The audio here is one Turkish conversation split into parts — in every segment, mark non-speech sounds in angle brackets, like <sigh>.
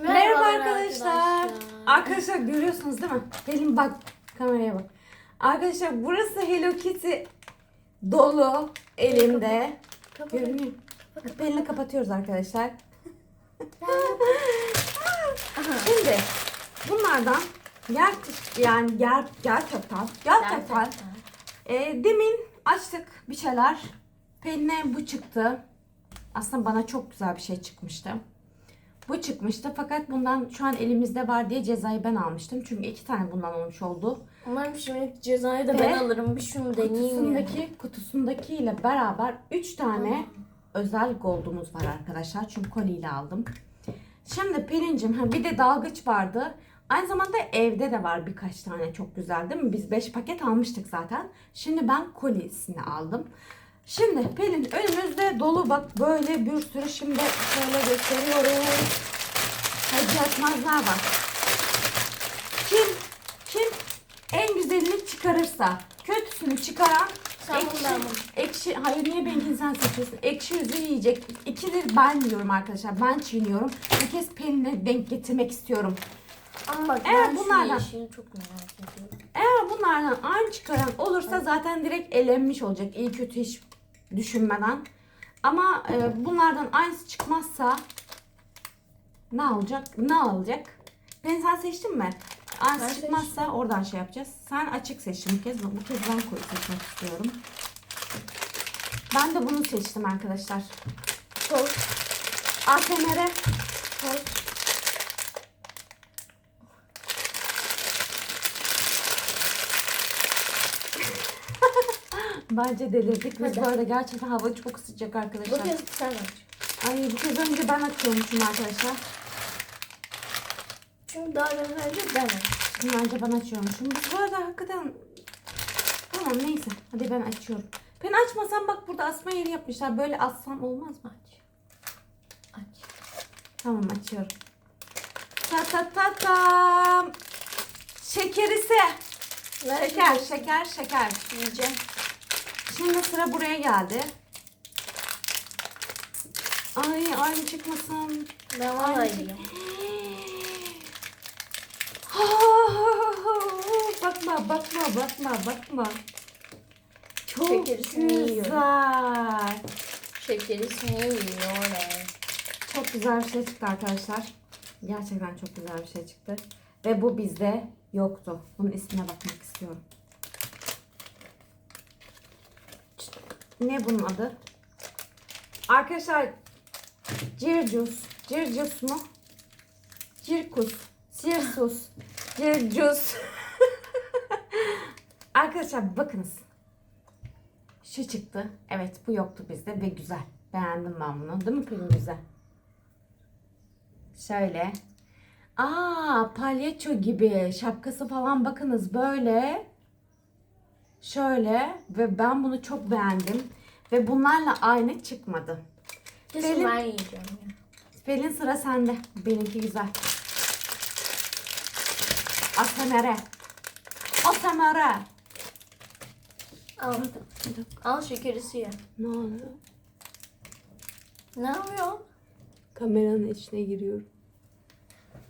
Merhaba arkadaşlar. Arkadaşlar görüyorsunuz değil mi? Pelin bak kameraya bak. Arkadaşlar burası Hello Kitty dolu elimde. Kapat. Görünüyor. Pelin'i kapatıyoruz arkadaşlar. <laughs> Şimdi bunlardan ger yani ger gerçekten gerçekten e, demin açtık bir şeyler. Pelin'e bu çıktı. Aslında bana çok güzel bir şey çıkmıştı. Bu çıkmıştı fakat bundan şu an elimizde var diye cezayı ben almıştım. Çünkü iki tane bundan olmuş oldu. Umarım şimdi cezayı da Ve ben alırım. Bir şunu deneyeyim. Kutusundaki, kutusundaki ile beraber 3 tane özel goldumuz var arkadaşlar. Çünkü koliyle aldım. Şimdi Pelin'cim ha bir de dalgıç vardı. Aynı zamanda evde de var birkaç tane çok güzel değil mi? Biz 5 paket almıştık zaten. Şimdi ben kolisini aldım. Şimdi Pelin önümüzde dolu bak böyle bir sürü şimdi şöyle gösteriyorum. Hacı yatmazlar var. Kim kim en güzelini çıkarırsa kötüsünü çıkaran Sen ekşi, ekşi hayır niye benimkini sen seçiyorsun? Ekşi yüzü yiyecek. İkidir ben yiyorum arkadaşlar. Ben çiğniyorum. Bir kez Pelin'e denk getirmek istiyorum. Ama bak Eğer ben bunlardan- çok merak ediyorum. Eğer bunlardan aynı çıkaran olursa zaten direkt elenmiş olacak. İyi kötü hiç düşünmeden. Ama e, bunlardan aynısı çıkmazsa ne olacak? Ne alacak? Ben sen seçtin mi? Aynısı Ben çıkmazsa oradan şey yapacağız. Sen açık seçtin bu kez. Bu kez ben koyu seçmek istiyorum. Ben de bunu seçtim arkadaşlar. Sol. ASMR. Sol. Bence delirdik. Biz bu arada gerçekten hava çok sıcak arkadaşlar. Bu kez sen aç. Ay bu kez önce ben açıyormuşum arkadaşlar. Çünkü daha önce ben aç. Şimdi önce ben açıyormuşum. Bu arada hakikaten... Tamam neyse. Hadi ben açıyorum. Ben açmasam bak burada asma yeri yapmışlar. Böyle assam olmaz mı? Aç. Aç. Tamam açıyorum. Ta ta ta tam. Şekerisi. Şeker, şeker, şeker. Yiyeceğim. Şimdi sıra buraya geldi. Ay aynı çıkmasın. Ben valla Ay. yiyeceğim. <gasps> bakma, bakma, bakma, bakma. Çok Şekerisini güzel. Şekerisini yiyor. Çok güzel bir şey çıktı arkadaşlar. Gerçekten çok güzel bir şey çıktı. Ve bu bizde yoktu. Bunun ismine bakmak istiyorum. Ne bunun adı? Arkadaşlar Circus. Circus mu? Cirkus. Cirsus. Circus. Arkadaşlar bakınız. Şu çıktı. Evet bu yoktu bizde ve güzel. Beğendim ben bunu. Değil mi Pelin güzel? Şöyle. Aa palyaço gibi. Şapkası falan bakınız böyle. Şöyle. Ve ben bunu çok beğendim. Ve bunlarla aynı çıkmadı. Kesin Benim- ben yiyeceğim ya. Pelin sıra sende. Benimki güzel. Asemere. Asemere. Al. Al şekerisi ye. Ne oluyor? Ne yapıyor? Kameranın içine giriyorum.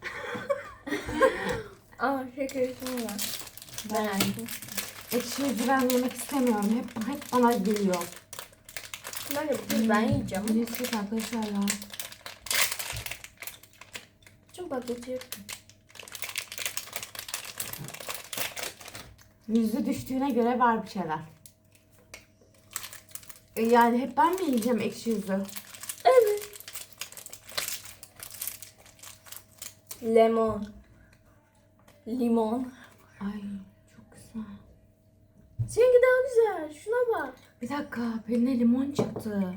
<laughs> Al şekerisini ye. Ben açtım. Ekşi ben yemek istemiyorum. Hep, hep bana geliyor. Ben de ben yiyeceğim. Ne çok arkadaşlar ya. Tüm paketi yok. Yüzü düştüğüne göre var bir şeyler. E, Yani hep ben mi yiyeceğim ekşi yüzü? Evet. Lemon. Limon. Ay çok güzel. Seninki daha güzel. Şuna bak. Bir dakika Pelin'e limon çıktı.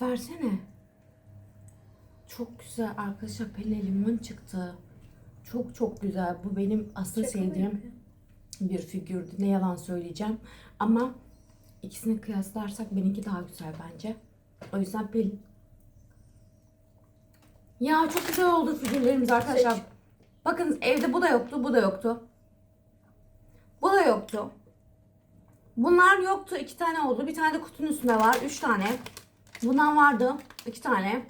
Versene. Çok güzel arkadaşlar Pelin'e limon çıktı. Çok çok güzel. Bu benim asıl Şaka sevdiğim yapıyorsun? bir figürdü. Ne yalan söyleyeceğim. Ama ikisini kıyaslarsak benimki daha güzel bence. O yüzden Pelin. Ya çok güzel oldu figürlerimiz arkadaşlar. Seç. Bakın evde bu da yoktu, bu da yoktu. Bu da yoktu. Bunlar yoktu. iki tane oldu. Bir tane de kutunun üstünde var. Üç tane. Bundan vardı. iki tane.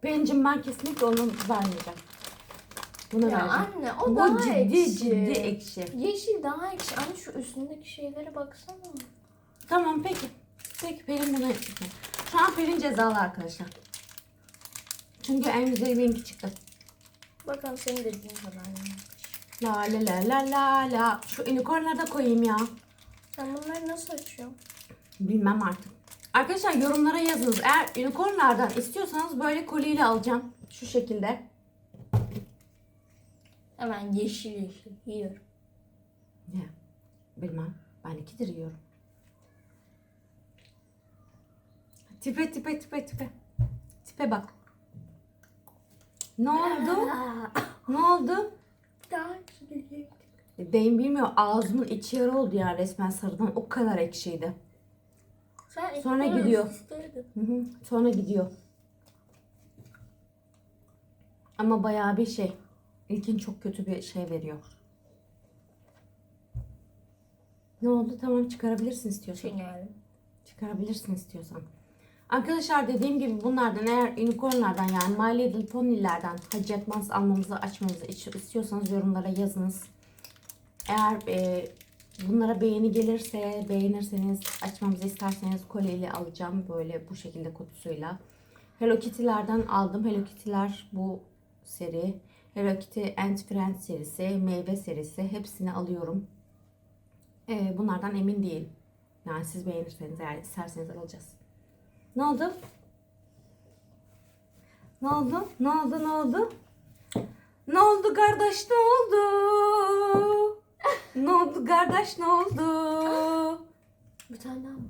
Pelincim ben kesinlikle onu vermeyeceğim. Bunu Ya vereceğim. anne o Bu daha ciddi ekşi. ciddi ekşi. Yeşil daha ekşi. Anne şu üstündeki şeylere baksana. Tamam peki. Peki Pelin yapacağım. Şu an Pelin cezalı arkadaşlar. Çünkü en güzel benimki çıktı. Bakalım senin dediğin kadar mı? La la la la la la. Şu unicornları da koyayım ya. Sen bunları nasıl açıyorsun? Bilmem artık. Arkadaşlar yorumlara yazınız. Eğer unicornlardan istiyorsanız böyle koliyle alacağım. Şu şekilde. Hemen yeşil yeşil yiyorum. Ne? Bilmem. Ben ikidir yiyorum. Tipe tipe tipe tipe. Tipe bak. Ne oldu? <laughs> ne oldu? Daha ekşi. Benim bilmiyor ağzımın içi yara oldu ya resmen sarıdan. O kadar ekşiydi. Sen Sonra ekmeği gidiyor. ısıtırdın. Hı hı. Sonra gidiyor. Ama bayağı bir şey. İlkin çok kötü bir şey veriyor. Ne oldu? Tamam çıkarabilirsin istiyorsan. Çıkarabilirsin istiyorsan. Arkadaşlar dediğim gibi bunlardan eğer unicornlardan yani My Little Pony'lerden Hacı Yatmaz almamızı açmamızı istiyorsanız yorumlara yazınız. Eğer e, bunlara beğeni gelirse beğenirseniz açmamızı isterseniz kolyeyle alacağım böyle bu şekilde kutusuyla. Hello Kitty'lerden aldım. Hello Kitty'ler bu seri. Hello Kitty and Friends serisi, meyve serisi hepsini alıyorum. E, bunlardan emin değilim. Yani siz beğenirseniz eğer isterseniz alacağız. Ne oldu? Ne oldu? Ne oldu? Ne oldu? Ne oldu kardeş? Ne oldu? Ne oldu kardeş? Ne oldu? Bir tane daha mı?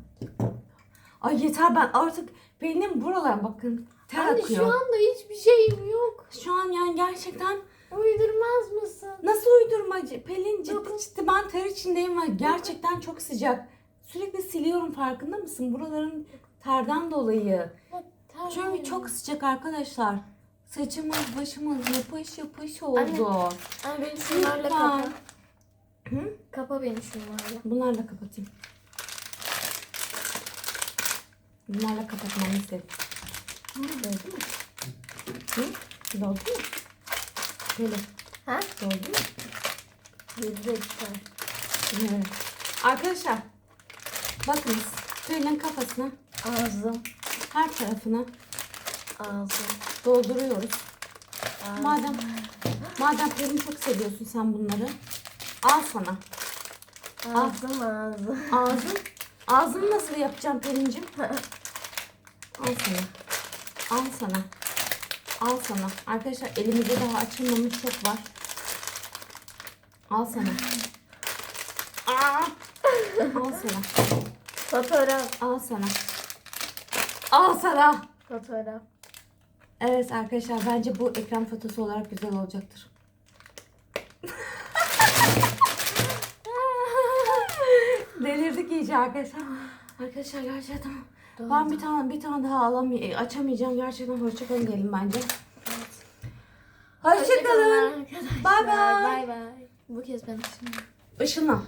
Ay yeter ben artık benim buralar bakın ter Anne akıyor. şu anda hiçbir şeyim yok. Şu an yani gerçekten Uydurmaz mısın? nasıl uydurmacı? Pelin ciddi ciddi ben ter içindeyim ve gerçekten çok sıcak. Sürekli siliyorum farkında mısın? Buraların terden dolayı. Tamam. Çünkü çok sıcak arkadaşlar. Saçımız başımız yapış yapış oldu. Anne beni şunlarla Lütfen. kapa. Hı? Kapa beni şunlarla. Bunlarla kapatayım. Bunlarla kapatmamı istedim. Hı, Doldu mu? Hı? Doldu mu? Böyle Ha? doldu mu? Yedi dakika. Evet. Arkadaşlar bakınız Tüylün kafasına Ağzım. her tarafına Ağzım. dolduruyoruz. Ağzım. Madem madem Pelin çok seviyorsun sen bunları al sana. Ağzım ağzım. Ağzın ağzını nasıl yapacağım Pelin'cim? Al sana. Al sana. Al sana. Arkadaşlar elimizde daha açılmamış çok var. Al sana. Aa! Al sana. Fotoğraf. Al sana. Al sana. Fotoğraf. Evet arkadaşlar bence bu ekran fotosu olarak güzel olacaktır. <laughs> Delirdik iyice arkadaşlar. Arkadaşlar gerçekten ben bir tane bir tane daha alamay açamayacağım. Gerçekten hoşçakalın diyelim bence. Hoşçakalın. arkadaşlar. Bye bye. Bye bye. Bu kez ben açayım. Işınlan.